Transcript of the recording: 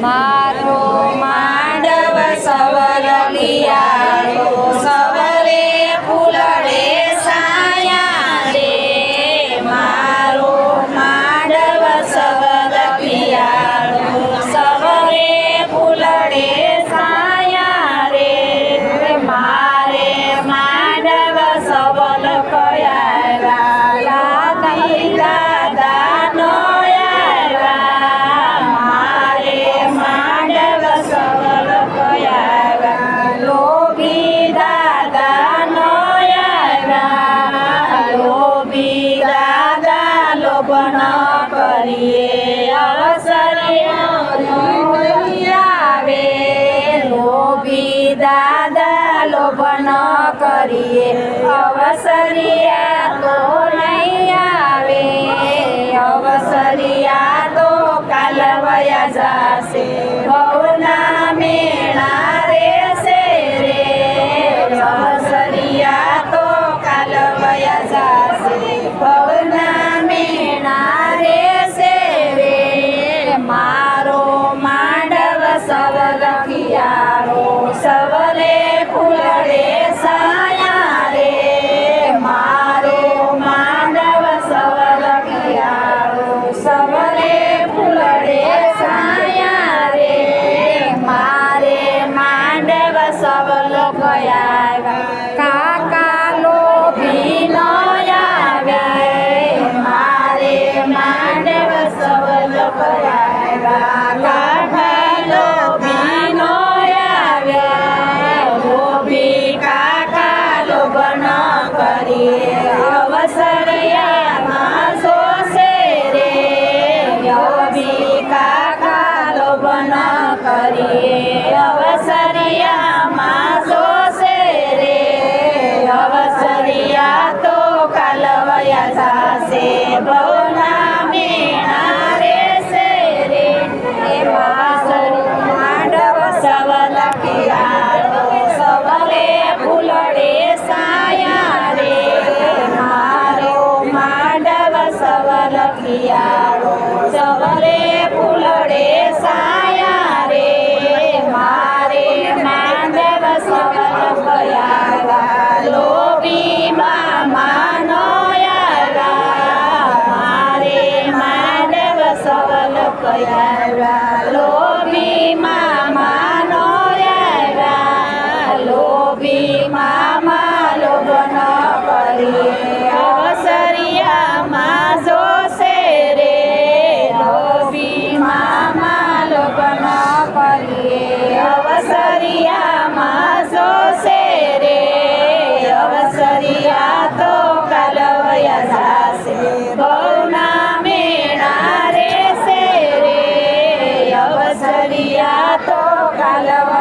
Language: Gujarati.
Mara. મારી અવસરયા માસો સે રે. યોગી કાકા લોભન કરી અવસરિયા માસો સે રે. અવસરિયા તો કાલવયા સાસે બહુ લખિયારો ફૂલડે સાયા રે મારે માંડવ સવર ગયા લોભી મામાનોયારા મારે માંડવ સવલ કયારા લોભી લોભી મા સરિયા તો કાલવયા જાશે બહુના મેણા રે સે રે અવસરિયા તો કાલવ